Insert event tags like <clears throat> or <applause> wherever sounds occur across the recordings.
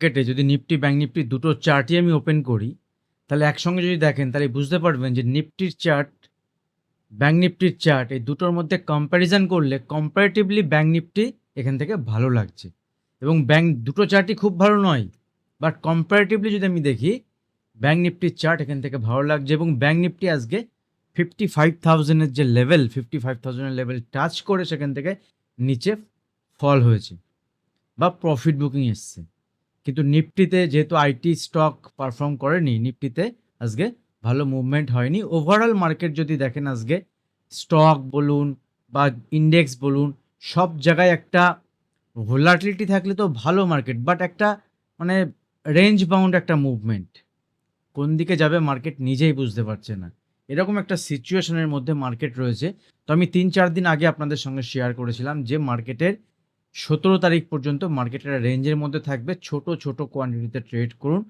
কেটে যদি Nifty bank Nifty দুটো চার্টই আমি ওপেন করি, তাহলে একসঙ্গে যদি দেখেন, তাহলে বুঝতে পারবেন যে নিফটির চার্ট ব্যাঙ্ক নিফটির চার্ট এই দুটোর মধ্যে কম্প্যারিজন করলে কম্পারেটিভলি ব্যাঙ্ক নিফটি এখান থেকে ভালো লাগছে। এবং ব্যাঙ্ক দুটো চার্টই খুব ভালো নয় বাট কম্পারেটিভলি যদি আমি দেখি ব্যাঙ্ক নিফটির চার্ট এখান থেকে ভালো লাগছে এবং ব্যাঙ্ক নিফটি আজকে ফিফটি ফাইভ থাউজেন্ডের যে লেভেল ফিফটি ফাইভ থাউজেন্ডের লেভেল টাচ করে সেখান থেকে নিচে ফল হয়েছে বা প্রফিট বুকিং এসছে। কিন্তু নিফটিতে যেহেতু আইটি স্টক পারফর্ম করেনি, নিফটিতে আজকে ভালো মুভমেন্ট হয়নি। ওভারঅল মার্কেট যদি দেখেন আজকে স্টক বলুন বা ইন্ডেক্স বলুন, সব জায়গায় একটা ভোলাটিলিটি থাকলে তো ভালো মার্কেট বাট একটা মানে রেঞ্জ বাউন্ড একটা মুভমেন্ট কোন দিকে যাবে মার্কেট নিজেই বুঝতে পারছে না। এরকম একটা সিচুয়েশনের মধ্যে মার্কেট রয়েছে। তো আমি তিন চার দিন আগে আপনাদের সঙ্গে শেয়ার করেছিলাম যে মার্কেটের সতেরো তারিখ পর্যন্ত মার্কেটের রেঞ্জের মধ্যে থাকবে ছোট ছোট কোয়ান্টিটিতে ট্রেড করুন।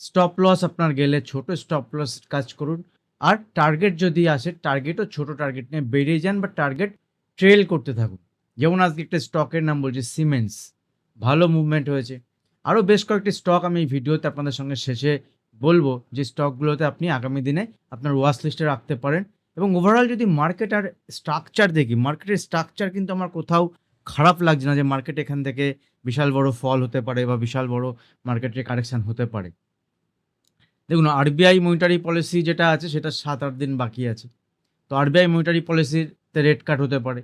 স্টপ লস আপনার গেলে ছোট স্টপ লস কাজ করুন। আর টার্গেট যদি আসে টার্গেটও ছোট টার্গেট নিয়ে বেরিয়ে যান বা টার্গেট ট্রেল করতে থাকুন। যেমন আজকে একটা স্টকের নাম বলছি সিমেন্টস ভালো মুভমেন্ট হয়েছে। আরও বেশ কয়েকটি স্টক আমি এই ভিডিওতে আপনাদের সঙ্গে শেষে বলব যে স্টকগুলোতে আপনি আগামী দিনে আপনার ওয়াচ লিস্টে রাখতে পারেন। এবং ওভারঅল যদি মার্কেট আর স্ট্রাকচার দেখি মার্কেটের স্ট্রাকচার কিন্তু আমার কোথাও খারাপ লাগছে না যে মার্কেট এখান থেকে বিশাল বড় ফল হতে পারে বা বিশাল বড় মার্কেটের কারেকশান হতে পারে। দেখুন আরবিআই মনিটারি পলিসি যেটা আছে, সেটা সাত, আট দিন বাকি আছে। তো আরবিআই মনিটারি পলিসিতে রেট কাট হতে পারে।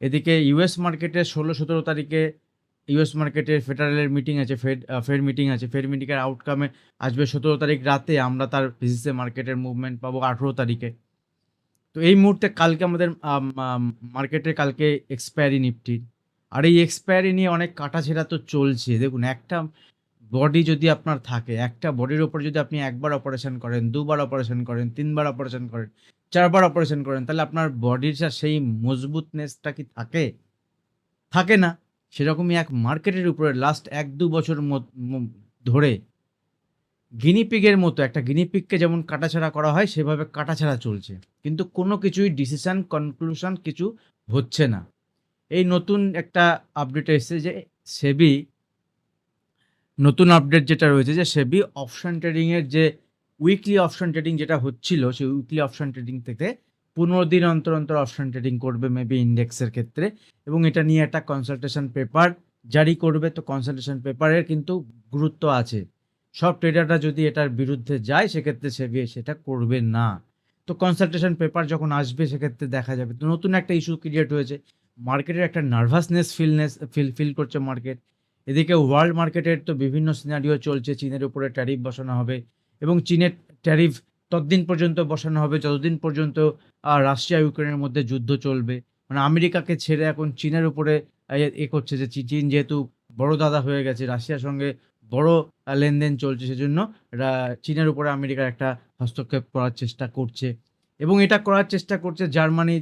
এদিকে ইউএস মার্কেটে ষোলো, সতেরো তারিখে ইউএস মার্কেটে ফেডারেলের মিটিং আছে ফেড ফেড মিটিং আছে। ফেড মিটিংয়ের আউটকামে আসবে সতেরো তারিখ রাতে। আমরা তার ফিজিক্সে মার্কেটের মুভমেন্ট পাবো আঠেরো তারিখে। তো এই মুহূর্তে কালকে আমাদের মার্কেটে কালকে এক্সপায়ারি নিফটির আর এই এক্সপায়ারি নিয়ে অনেক কাটাছেড়া তো চলছে। দেখুন, একটা বডি যদি আপনার থাকে, একটা বডির ওপর যদি আপনি একবার অপারেশন করেন, দুবার অপারেশন করেন, তিনবার অপারেশন করেন, চারবার অপারেশন করেন, তাহলে আপনার বডির সেই মজবুতনেসটা কি থাকে? থাকে না। সেরকমই এক মার্কেটের উপরে লাস্ট এক দু বছর ধরে গিনিপিগের মতো, একটা গিনিপিগকে যেমন কাটাছাড়া করা হয়, সেভাবে কাটাছাড়া চলছে। কিন্তু কোনো কিছুই ডিসিশন কনক্লুশন কিছু হচ্ছে না। এই নতুন একটা আপডেট এসেছে যে সেবি নতুন আপডেট যেটা রয়েছে যে সেবি অপশন ট্রেডিংয়ের যে উইকলি অপশন ট্রেডিং যেটা হচ্ছিল, সেই উইকলি অপশন ট্রেডিং থেকে পনেরো দিন অন্তর অন্তর অপশন ট্রেডিং করবে মেবি ইন্ডেক্সের ক্ষেত্রে। এবং এটা নিয়ে একটা কনসালটেশন পেপার জারি করবে। তো কনসালটেশন পেপারের কিন্তু গুরুত্ব আছে। সব ট্রেডাররা যদি এটার বিরুদ্ধে যায়, সেক্ষেত্রে সেবি সেটা করবে না। তো কনসালটেশন পেপার যখন আসবে, সেক্ষেত্রে দেখা যাবে। তো নতুন একটা ইস্যু ক্রিয়েট হয়েছে। মার্কেটের একটা নার্ভাসনেস ফিলনেস ফিল ফিল করছে মার্কেট এদিকে ওয়ার্ল্ড মার্কেটের তো বিভিন্ন সিনারিও চলছে। চীনের উপরে ট্যারিফ বসানো হবে এবং চীনের ট্যারিফ ততদিন পর্যন্ত বসানো হবে। যতদিন পর্যন্ত রাশিয়া, ইউক্রেনের মধ্যে যুদ্ধ চলবে। মানে আমেরিকাকে ছেড়ে এখন চীনের উপরে এ করছে যে চীন যেহেতু বড় দাদা হয়ে গেছে, রাশিয়ার সঙ্গে বড় লেনদেন চলছে সেজন্য চীনের উপরে আমেরিকার একটা হস্তক্ষেপ করার চেষ্টা করছে। এবং এটা করার চেষ্টা করছে জার্মানি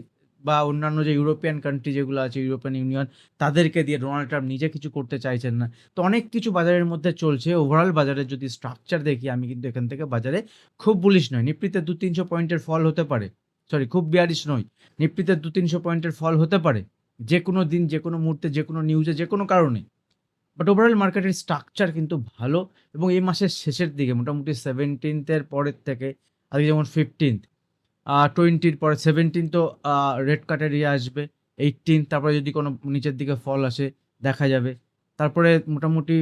বা অন্যান্য যে ইউরোপিয়ান কান্ট্রি যেগুলো আছে, ইউরোপিয়ান ইউনিয়ন, তাদেরকে দিয়ে ডোনাল্ড ট্রাম্প নিজে কিছু করতে চাইছেন না। তো অনেক কিছু বাজারের মধ্যে চলছে। ওভারঅল বাজারের যদি স্ট্রাকচার দেখি, আমি কিন্তু এখান থেকে বাজারে খুব বুলিশ নয় নিফটিতে দু তিনশো পয়েন্টের ফল হতে পারে। সরি খুব বিয়ারিশ নয় নিফটিতে দু তিনশো পয়েন্টের ফল হতে পারে। যে কোনো দিন যে কোনো মুহূর্তে যে কোনো নিউজে যে কোনো কারণে। বাট ওভারঅল মার্কেটের স্ট্রাকচার কিন্তু ভালো এবং এই মাসের শেষের দিকে মোটামুটি সেভেন্টিনথের পরের থেকে আজকে যেমন ফিফটিন্থ টোয়েন্টির পরে সেভেন্টিন তো রেড কাটের ইয়ে আসবে এইটিন তারপরে যদি কোনো নিচের দিকে ফল আসে দেখা যাবে। তারপরে মোটামুটি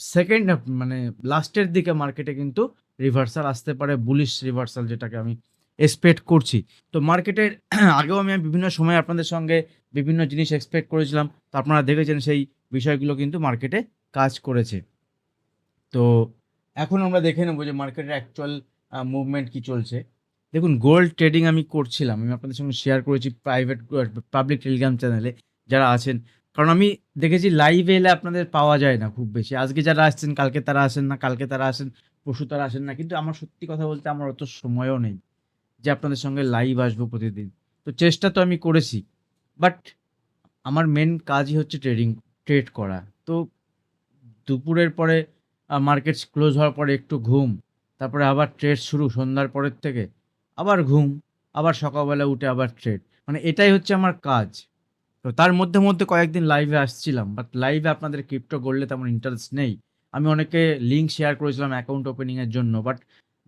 সেকেন্ড মানে লাস্টের দিকে মার্কেটে কিন্তু রিভার্সাল আসতে পারে বুলিশ রিভার্সাল যেটাকে আমি এক্সপেক্ট করছি। তো মার্কেটের <clears throat> আগেও আমি বিভিন্ন সময় আপনাদের সঙ্গে বিভিন্ন জিনিস এক্সপেক্ট করেছিলাম, তো আপনারা দেখেছেন সেই বিষয়গুলো কিন্তু মার্কেটে কাজ করেছে। তো এখন আমরা দেখে নেব যে মার্কেটের অ্যাকচুয়াল মুভমেন্ট কি চলছে। দেখুন গোল্ড ট্রেডিং আমি করছিলাম, আমি আপনাদের সঙ্গে শেয়ার করেছি প্রাইভেট পাবলিক টেলিগ্রাম চ্যানেলে যারা আছেন। কারণ আমি দেখেছি লাইভে এলে আপনাদের পাওয়া যায় না খুব বেশি। আজকে যারা আসছেন, কালকে তারা আসেন না, কালকে তারা আসেন, পরশু তারা আসেন না। কিন্তু আমার সত্যি কথা বলতে আমার অত সময়ও নেই যে আপনাদের সঙ্গে লাইভ আসব প্রতিদিন। তো চেষ্টা তো আমি করেছি বাট আমার মেন কাজই হচ্ছে ট্রেডিং ট্রেড করা। তো দুপুরের পরে মার্কেটস ক্লোজ হওয়ার পরে একটু ঘুম, তারপরে আবার ট্রেড শুরু সন্ধ্যার পরের থেকে, আবার ঘুম, আবার সকালবেলা উঠে আবার ট্রেড মানে এটাই হচ্ছে আমার কাজ। তো তার মধ্যে মধ্যে কয়েকদিন লাইভে আসছিলাম বাট লাইভে আপনাদের ক্রিপ্টো করলে তেমন ইন্টারেস্ট নেই। আমি অনেকে লিঙ্ক শেয়ার করেছিলাম অ্যাকাউন্ট ওপেনিংয়ের জন্য বাট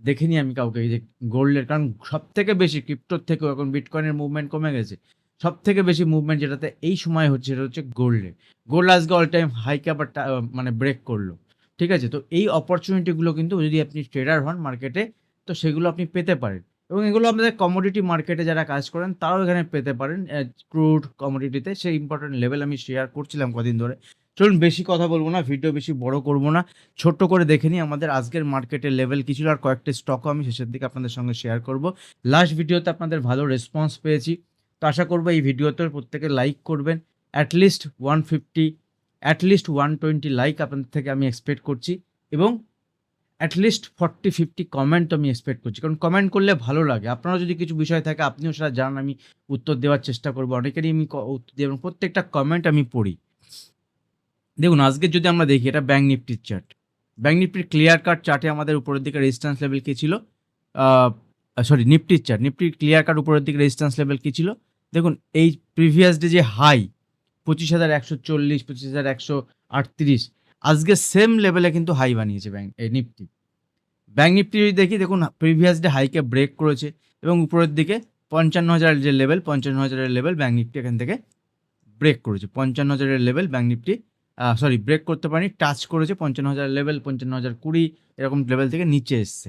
দেখিনি আমি কাউকে যে গোল্ডের কারণ সব থেকে বেশি ক্রিপ্টোর থেকেও এখন বিটকয়েনের মুভমেন্ট কমে গেছে। সব থেকে বেশি মুভমেন্ট যেটাতে এই সময় হচ্ছে সেটা হচ্ছে গোল্ডে গোল্ড আজকে অল টাইম হাইকে আবার মানে ব্রেক করল। ঠিক আছে? তো এই অপরচুনিটিগুলো কিন্তু যদি আপনি ট্রেডার হন মার্কেটে তো সেগুলো আপনি পেতে পারেন। এবং এগুলো আপনাদের কমোডিটি মার্কেটে যারা কাজ করেন, তারাও এখানে পেতে পারেন। ক্রুড কমোডিটিতে সেই ইম্পর্টেন্ট লেভেল আমি শেয়ার করছিলাম কদিন ধরে। চলুন, বেশি কথা বলব না ভিডিও বেশি বড় করব না। ছোট্ট করে দেখে নিই আমাদের আজকের মার্কেটের লেভেল কিছু আর কয়েকটি স্টকও আমি শেষের দিকে আপনাদের সঙ্গে শেয়ার করব। লাস্ট ভিডিওতে আপনাদের ভালো রেসপন্স পেয়েছি। তো আশা করব এই ভিডিওতে প্রত্যেকে লাইক করবেন। At least one fifty at least one twenty like আপনাদের থেকে আমি এক্সপেক্ট করছি এবং at least forty fifty comment আমি এক্সপেক্ট করছি। কারণ কমেন্ট করলে ভালো লাগে। আপনারও যদি কিছু বিষয় থাকে, আপনিও সেটা জানান, আমি উত্তর দেওয়ার চেষ্টা করব। অনেকেরই আমি উত্তর দিই এবং প্রত্যেকটা কমেন্ট আমি পড়ি। দেখুন, আজকে যদি আমরা দেখি, এটা ব্যাঙ্ক নিফটির চার্ট ব্যাঙ্ক নিফটির ক্লিয়ার কাট চার্টে আমাদের উপরের দিকে রেজিস্ট্যান্স লেভেল কী ছিল? সরি নিফটির চার্ট নিফটির ক্লিয়ার কাট উপরের দিকে রেজিস্ট্যান্স লেভেল কী ছিল? দেখুন, এই প্রিভিয়াস ডে যে হাই পঁচিশ হাজার একশো চল্লিশ, পঁচিশ হাজার একশো আটত্রিশ, আজকে সেম লেভেলে কিন্তু হাই বানিয়েছে ব্যাঙ্ক এই নিফটি ব্যাঙ্ক নিফটি যদি দেখি, দেখুন প্রিভিয়াস ডে হাইকে ব্রেক করেছে এবং উপরের দিকে পঞ্চান্ন হাজার যে লেভেল পঞ্চান্ন হাজারের লেভেল ব্যাঙ্ক নিফটি এখান থেকে ব্রেক করেছে। পঞ্চান্ন হাজারের level bank Nifty sorry break করতে পারেনি টাচ করেছে, পঞ্চান্ন হাজার লেভেল পঞ্চান্ন হাজার কুড়ি, এরকম লেভেল থেকে নিচে এসছে।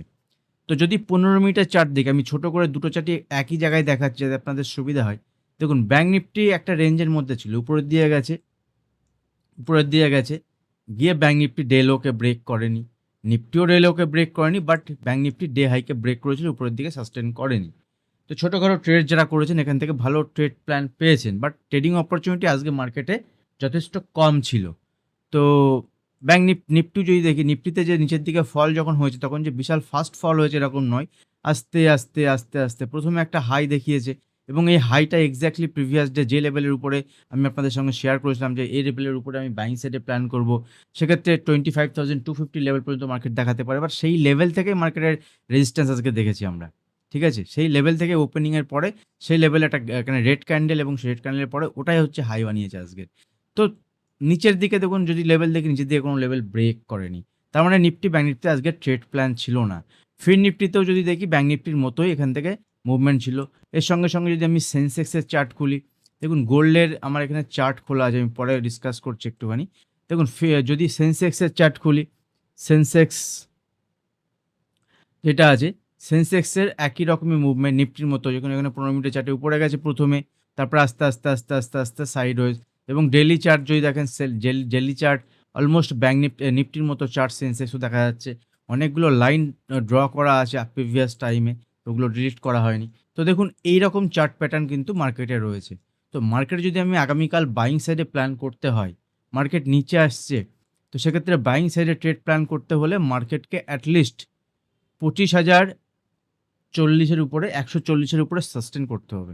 তো যদি পনেরো মিনিটের চার্ট দেখি আমি ছোট করে দুটো চার্টই একই জায়গায় দেখাচ্ছি যাতে আপনাদের সুবিধা হয় দেখুন ব্যাঙ্ক নিফটি একটা রেঞ্জের মধ্যে ছিল, উপরের দিয়ে গেছে, উপরের দিয়ে গেছে, গিয়ে ব্যাঙ্ক নিফটি ডে লোকে ব্রেক করেনি নিফটিও ডে লোকে ব্রেক করেনি বাট ব্যাঙ্ক নিফটি ডে হাইকে ব্রেক করেছিল, উপরের দিকে সাস্টেন করেনি। তো ছোটোখাটো ট্রেড যারা করেছেন, এখান থেকে ভালো ট্রেড প্ল্যান পেয়েছেন বাট ট্রেডিং অপরচুনিটি আজকে মার্কেটে যথেষ্ট কম ছিল। তো ব্যাঙ্ক নিপ নিফটি যদি দেখি নিফটিতে যে নিচের দিকে ফল যখন হয়েছে, তখন যে বিশাল ফাস্ট ফল হয়েছে এরকম নয়, আস্তে আস্তে আস্তে আস্তে, প্রথমে একটা হাই দেখিয়েছে এবং এই হাইটা এক্স্যাক্টলি প্রিভিয়াস ডে যে লেভেলের উপরে আমি আপনাদের সঙ্গে শেয়ার করেছিলাম যে এই লেভেলের উপরে আমি বাইং সাইডে প্ল্যান করব, সেক্ষেত্রে twenty five thousand two fifty level পর্যন্ত মার্কেট দেখাতে পারে। বাট সেই লেভেল থেকে মার্কেটের রেজিস্ট্যান্স আজকে দেখেছি আমরা, ঠিক আছে? সেই লেভেল থেকে ওপেনিংয়ের পরে সেই লেভেল একটা, এখানে রেড ক্যান্ডেল এবং সেই রেড ক্যান্ডেলের পরে ওটাই হচ্ছে হাই বানিয়েছে আজকে। তো নিচের দিকে দেখুন, যদি লেভেল দেখি, নিচের দিকে কোনো লেভেল ব্রেক করেনি। তার মানে নিফটি ব্যাঙ্ক নিফটি আজকে ট্রেড প্ল্যান ছিল না। ফিন নিফটিতেও যদি দেখি ব্যাঙ্ক নিফটির মতোই এখান থেকে মুভমেন্ট ছিল। এর সঙ্গে সঙ্গে যদি আমি সেন্সেক্সের চার্ট খুলি, দেখুন গোল্ডের আমার এখানে চার্ট খোলা আছে, আমি পরে ডিসকাস করছি একটুখানি। দেখুন যদি সেন্সেক্সের চার্ট খুলি সেন্সেক্স যেটা আছে সেন্সেক্সের একই রকমই মুভমেন্ট নিফটির মতো যখন এখানে পনেরো মিনিটের চার্টে উপরে গেছে প্রথমে, তারপর আস্তে আস্তে আস্তে আস্তে আস্তে সাইড হয়ে এবং ডেলি চার্ট যদি দেখেন daily chart almost bank Nifty নিফটির মতো চার্ট সেন্সেক্সও দেখা যাচ্ছে। অনেকগুলো লাইন ড্র করা আছে প্রিভিয়াস টাইমে ওগুলো ডিলিট করা হয়নি। তো দেখুন এই রকম চার্ট প্যাটার্ন কিন্তু মার্কেটে রয়েছে। তো মার্কেটে যদি আমি আগামীকাল বাইং সাইডে প্ল্যান করতে হয়, মার্কেট নিচে আসছে, তো সেক্ষেত্রে বাইং সাইডে ট্রেড প্ল্যান করতে হলে মার্কেটকে অ্যাটলিস্ট পঁচিশ হাজার চল্লিশের উপরে, একশো চল্লিশের উপরে সাস্টেন করতে হবে।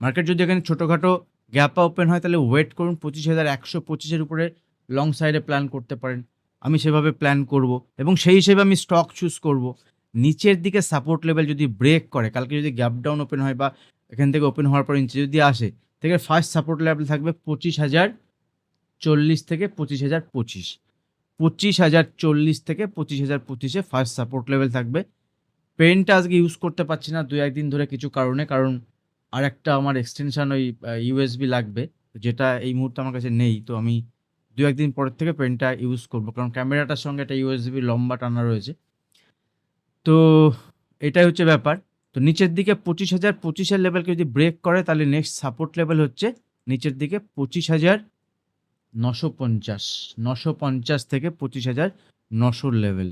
মার্কেট যদি এখানে ছোটোখাটো গ্যাপ ওপেন হয়, তাহলে ওয়েট করুন, পঁচিশ হাজার, একশো পঁচিশের উপরে লং সাইডে প্ল্যান করতে পারেন। আমি সেভাবে প্ল্যান করব এবং সেই হিসেবে আমি স্টক চুজ করব। নিচের দিকে সাপোর্ট লেভেল যদি ব্রেক করে, কালকে যদি গ্যাপ ডাউন ওপেন হয় বা এখান থেকে ওপেন হওয়ার পর নিচে যদি আসে থেকে ফার্স্ট সাপোর্ট লেভেল থাকবে পঁচিশ হাজার চল্লিশ থেকে পঁচিশ হাজার পঁচিশ। পঁচিশ হাজার চল্লিশ থেকে পঁচিশ হাজার পঁচিশে ফার্স্ট সাপোর্ট লেভেল থাকবে। পেনটা আজকে ইউজ করতে পারছি না দু একদিন ধরে কিছু কারণে, কারণ আর একটা আমার এক্সটেনশান ওই ইউএসবি লাগবে, যেটা এই মুহূর্তে আমার কাছে নেই, তো আমি দু একদিন পরের থেকে পেনটা ইউজ করব, কারণ ক্যামেরাটার সঙ্গে একটা ইউএসবি লম্বা টানা রয়েছে। তো এটাই হচ্ছে ব্যাপার। তো নিচের দিকে পঁচিশ হাজার, পঁচিশের লেভেলকে যদি ব্রেক করে, তাহলে নেক্সট সাপোর্ট লেভেল হচ্ছে নিচের দিকে পঁচিশ হাজার নশো পঞ্চাশ নশো পঞ্চাশ থেকে পঁচিশ হাজার নশোর লেভেল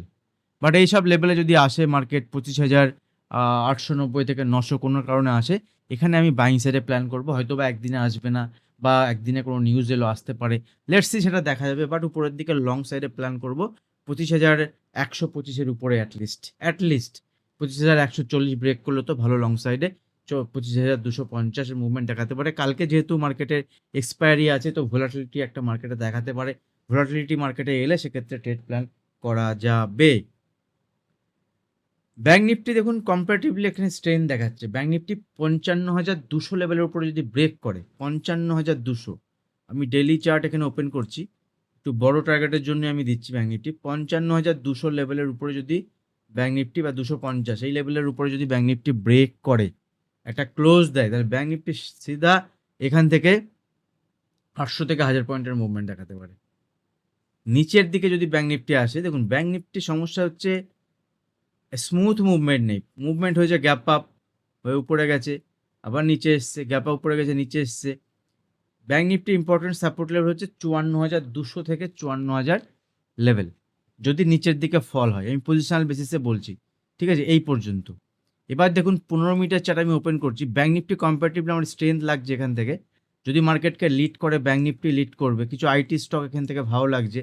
বাট এইসব লেভেলে যদি আসে মার্কেট পঁচিশ হাজার আটশো নব্বই থেকে নশো কোনো কারণে আসে, এখানে আমি বাইং সাইডে প্ল্যান করব। হয়তো বা একদিনে আসবে না বা একদিনে কোনো নিউজ এলো আসতে পারে। লেটসি সেটা দেখা যাবে। বাট উপরের দিকে লং সাইডে প্ল্যান করব। পঁচিশ হাজার একশো পঁচিশের উপরে অ্যাটলিস্ট অ্যাটলিস্ট পঁচিশ হাজার একশো চল্লিশ ব্রেক করলে তো ভালো লং সাইডে পঁচিশ হাজার দুশো পঞ্চাশের মুভমেন্ট দেখাতে পারে। কালকে যেহেতু মার্কেটের এক্সপায়ারি আছে তো ভোলাটিলিটি একটা মার্কেটে দেখাতে পারে। ভোলাটিলিটি মার্কেটে এলে সেক্ষেত্রে ট্রেড প্ল্যান করা যাবে। ব্যাঙ্ক নিফটি দেখুন কম্পারেটিভলি এখানে স্ট্রেন দেখাচ্ছে। ব্যাঙ্ক নিফটি পঞ্চান্ন হাজার দুশো লেভেলের উপরে যদি ব্রেক করে, পঞ্চান্ন হাজার দুশো, আমি ডেলি চার্ট এখানে ওপেন করছি। একটু বড় টার্গেটের জন্য আমি দিচ্ছি ব্যাঙ্ক নিফটি পঞ্চান্ন হাজার দুশো লেভেলের উপরে যদি ব্যাঙ্ক নিফটি বা দুশো পঞ্চাশ, এই লেভেলের উপরে যদি ব্যাঙ্ক নিফটি ব্রেক করে, একটা ক্লোজ দেয়, তাহলে ব্যাঙ্ক নিফটি সিধা এখান থেকে আটশো থেকে হাজার পয়েন্টের মুভমেন্ট দেখাতে পারে। নিচের দিকে যদি ব্যাঙ্ক নিফটি আসে, দেখুন ব্যাঙ্ক নিফটির সমস্যা হচ্ছে স্মুথ মুভমেন্ট নেই। মুভমেন্ট হয়েছে গ্যাপ আপ হয়ে উপরে গেছে, আবার নিচে এসছে গ্যাপ আপ উপরে গেছে, নিচে এসছে। Bank Nifty important support level হচ্ছে চুয়ান্ন হাজার দুশো থেকে চুয়ান্ন হাজার লেভেল যদি নিচের দিকে ফল হয়, আমি পজিশনাল বেসিসে বলছি, ঠিক আছে, এই পর্যন্ত। এবার দেখুন, পনেরো মিটার চার্ট আমি ওপেন করছি। ব্যাঙ্ক নিফটি কম্পারেটিভলি আমার স্ট্রেংথ লাগছে এখান থেকে। যদি মার্কেটকে লিড করে ব্যাঙ্ক নিফটি লিড করবে, কিছু আইটি স্টক এখান থেকে ভালো লাগছে,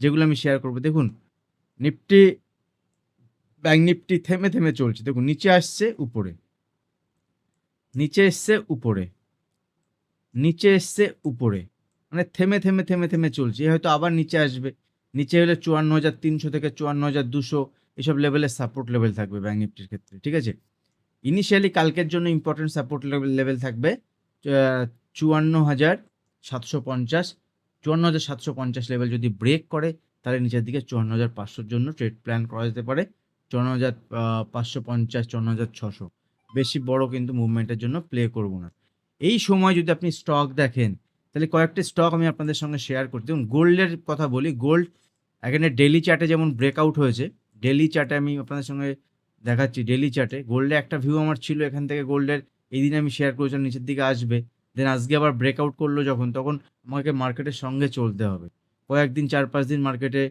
যেগুলো আমি শেয়ার করব। দেখুন নিফটি ব্যাঙ্ক নিফটি থেমে থেমে চলছে। দেখুন, নিচে আসছে, উপরে। নিচে এসছে, উপরে। নিচে এসছে উপরে। মানে থেমে থেমে থেমে থেমে চলছে। হয়তো আবার নিচে আসবে। নিচে হলে চুয়ান্ন হাজার তিনশো থেকে চুয়ান্ন হাজার দুশো এসব লেভেলের সাপোর্ট লেভেল থাকবে ব্যাঙ্ক নিফটির ক্ষেত্রে, ঠিক আছে? ইনিশিয়ালি কালকের জন্য ইম্পর্টেন্ট সাপোর্ট লেভেল থাকবে চুয়ান্ন হাজার সাতশো পঞ্চাশ। চুয়ান্ন হাজার সাতশো পঞ্চাশ লেভেল যদি ব্রেক করে, তাহলে নিচের দিকে চুয়ান্ন হাজার পাঁচশোর জন্য ট্রেড প্ল্যান করা যেতে পারে। চুয়ান্ন হাজার পাঁচশো পঞ্চাশ চুয়ান্ন হাজার ছশো। বেশি বড় কিন্তু মুভমেন্টের জন্য প্লে করব না। এই সময় যদি আপনি স্টক দেখেন, তাহলে কয়েকটি স্টক আমি আপনাদের সঙ্গে শেয়ার করছি। যেমন গোল্ডের কথা বলি গোল্ড এখানে ডেলি চার্টে যেমন ব্রেকআউট হয়েছে ডেলি চার্টে আমি আপনাদের সঙ্গে দেখাচ্ছি ডেলি চার্টে গোল্ডে একটা ভিউ আমার ছিল, এখান থেকে গোল্ডের এই দিন আমি শেয়ার করেছিলাম, নিচের দিকে আসবে। দেন আজকে আবার ব্রেকআউট করল যখন, তখন আমাকে মার্কেটের সঙ্গে চলতে হবে। কয়েকদিন চার পাঁচ দিন মার্কেটে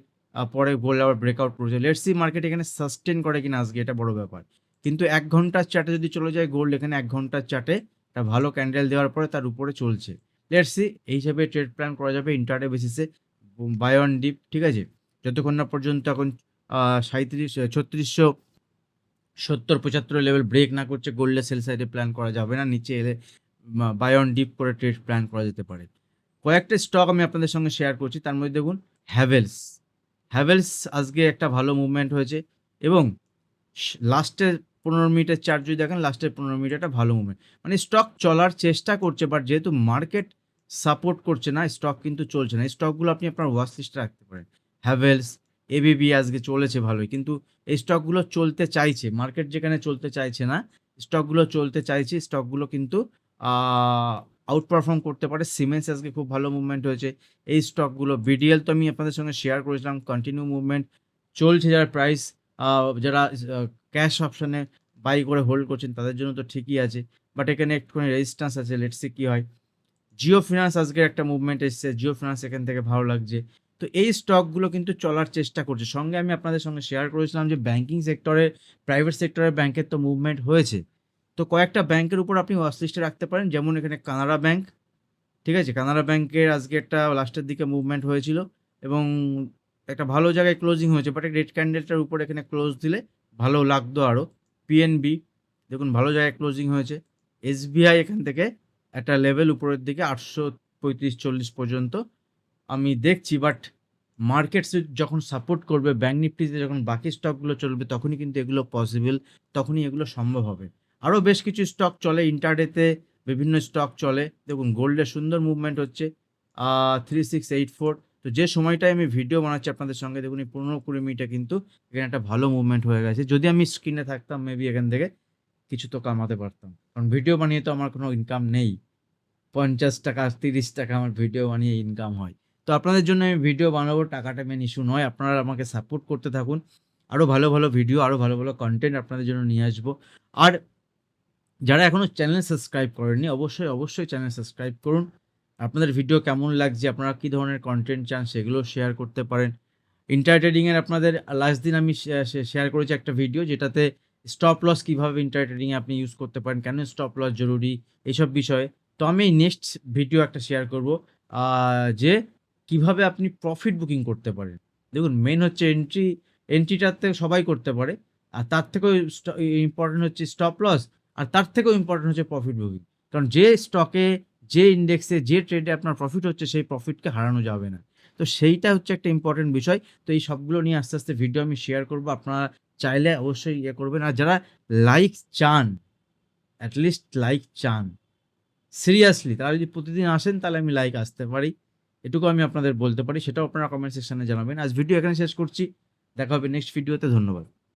পরে গোল্ড আবার ব্রেকআউট করেছে। লেটস মার্কেট এখানে সাস্টেন করে কিনা আজকে, এটা বড় ব্যাপার। কিন্তু এক ঘণ্টার চার্টে যদি চলে যায় গোল্ড এখানে এক ঘণ্টার চার্টে একটা ভালো ক্যান্ডেল দেওয়ার পরে তার উপরে চলছে। লেটস সি এই হিসাবে ট্রেড প্ল্যান করা যাবে ইন্টারডে বেসিসে বাই অন ডিপ ঠিক আছে? যতক্ষণ না পর্যন্ত এখন সাঁত্রিশ ছত্রিশশো সত্তর পঁচাত্তর লেভেল ব্রেক না করছে গোল্ডে সেল সাইডে প্ল্যান করা যাবে না, নিচে এলে বাই অন ডিপ করে ট্রেড প্ল্যান করা যেতে পারে। কয়েকটা স্টক আমি আপনাদের সঙ্গে শেয়ার করছি, তার মধ্যে দেখুন হ্যাভেলস হ্যাভেলস আজকে একটা ভালো মুভমেন্ট হয়েছে এবং লাস্টের পনেরো মিনিটের চার্জ যদি দেখেন লাস্টের পনেরো মিনিট একটা ভালো মুভমেন্ট মানে স্টক চলার চেষ্টা করছে বাট যেহেতু মার্কেট সাপোর্ট করছে না স্টক কিন্তু চলছে না। এই স্টকগুলো আপনি আপনার ওয়াচ লিস্টে রাখতে পারেন। হ্যাভেলস এবিবি আজকে চলেছে ভালোই, কিন্তু এই স্টকগুলো চলতে চাইছে মার্কেট যেখানে চলতে চাইছে না স্টকগুলো চলতে চাইছে স্টকগুলো কিন্তু আউট পারফর্ম করতে পারে। সিমেন্স আজকে খুব ভালো মুভমেন্ট হয়েছে। এই স্টকগুলো বিডিএল তো আমি আপনাদের সঙ্গে শেয়ার করেছিলাম কন্টিনিউ মুভমেন্ট চলছে যারা প্রাইস যারা ক্যাশ অপশানে বাই করে হোল্ড করছেন, তাদের জন্য তো ঠিকই আছে। বাট এখানে একটুখানি রেজিস্ট্যান্স আছে লেটসি কী হয়। জিও ফিনান্স আজকে একটা মুভমেন্ট এসছে জিও ফিনান্স এখান থেকে ভালো লাগছে। তো এই স্টকগুলো কিন্তু চলার চেষ্টা করছে। সঙ্গে আমি আপনাদের সঙ্গে শেয়ার করেছিলাম যে ব্যাঙ্কিং সেক্টরে প্রাইভেট সেক্টরের ব্যাংকের তো মুভমেন্ট হয়েছে। তো কয়েকটা ব্যাংকের উপর আপনি ওয়াচ লিস্টে রাখতে পারেন, যেমন এখানে কানাড়া ব্যাংক ঠিক আছে? কানাড়া ব্যাংকের আজকে একটা লাস্টের দিকে মুভমেন্ট হয়েছিল এবং একটা ভালো জায়গায় ক্লোজিং হয়েছে বাট রেড ক্যান্ডেলটার উপর এখানে ক্লোজ দিলে ভালো লাগতো আরও পিএনবি দেখুন ভালো জায়গায় ক্লোজিং হয়েছে। এসবিআই এখান থেকে একটা লেভেল উপরের দিকে আটশো পঁয়ত্রিশ চল্লিশ পর্যন্ত। আমি দেখছি বাট মার্কেটস যখন সাপোর্ট করবে ব্যাঙ্ক নিফটিতে যখন বাকি স্টকগুলো চলবে, তখনই কিন্তু এগুলো পসিবল তখনই এগুলো সম্ভব হবে। আরও বেশ কিছু স্টক চলে ইন্টারডেতে বিভিন্ন স্টক চলে। দেখুন গোল্ডের সুন্দর মুভমেন্ট হচ্ছে। থ্রি সিক্স এইট ফোর তো যে সময়টায় আমি ভিডিও বানাচ্ছি আপনাদের সঙ্গে, দেখুন এই পনেরো কুড়ি মিনিটে কিন্তু এখানে একটা ভালো মুভমেন্ট হয়ে গেছে। যদি আমি স্ক্রিনে থাকতাম মেবি এখান থেকে কিছু তো কামাতে পারতাম। কারণ ভিডিও বানিয়ে তো আমার কোনো ইনকাম নেই। পঞ্চাশ টাকা, তিরিশ টাকা আমার ভিডিও বানিয়ে ইনকাম হয়। তো আপনাদের জন্য আমি ভিডিও বানাবো, টাকাটা মেন ইস্যু নয়। আপনারা আমাকে সাপোর্ট করতে থাকুন। আরও ভালো ভালো ভিডিও আরও ভালো ভালো কন্টেন্ট আপনাদের জন্য নিয়ে আসব। আর যারা এখনও চ্যানেল সাবস্ক্রাইব করেননি, অবশ্যই অবশ্যই চ্যানেল সাবস্ক্রাইব করুন। আপনাদের ভিডিও কেমন লাগছে? আপনারা কী ধরনের কন্টেন্ট চান? সেগুলো শেয়ার করতে পারেন। ইন্টার ট্রেডিংয়ের আপনাদের লাস্ট দিন আমি শেয়ার করেছি একটা ভিডিও যেটাতে স্টপ লস কীভাবে ইন্টার ট্রেডিংয়ে আপনি ইউজ করতে পারেন, কেন স্টপ লস জরুরি এইসব বিষয়ে। তো আমি নেক্সট ভিডিও একটা শেয়ার করব যে কীভাবে আপনি প্রফিট বুকিং করতে পারেন। দেখুন মেন হচ্ছে এন্ট্রি এন্ট্রিটাতে সবাই করতে পারে, আর তার থেকেও ইম্পর্টেন্ট হচ্ছে স্টপ লস আর তার থেকেও ইম্পর্টেন্ট হচ্ছে প্রফিট বুকিং কারণ যে স্টকে যে ইন্ডেক্সে যে ট্রেডে আপনার প্রফিট হচ্ছে, সেই প্রফিটকে হারানো যাবে না। তো সেইটা হচ্ছে একটা ইম্পর্টেন্ট বিষয়। তো এই সবগুলো নিয়ে আস্তে আস্তে ভিডিও আমি শেয়ার করব। আপনারা চাইলে অবশ্যই ইয়ে করবেন। আর যারা লাইক চান অ্যাটলিস্ট লাইক চান সিরিয়াসলি তারা যদি প্রতিদিন আসেন, তাহলে আমি লাইক আসতে পারি। এটুকু আমি আপনাদের বলতে পারি। সেটাও আপনারা কমেন্ট সেকশনে জানাবেন। আজ ভিডিও এখানে শেষ করছি। দেখা হবে নেক্সট ভিডিওতে ধন্যবাদ।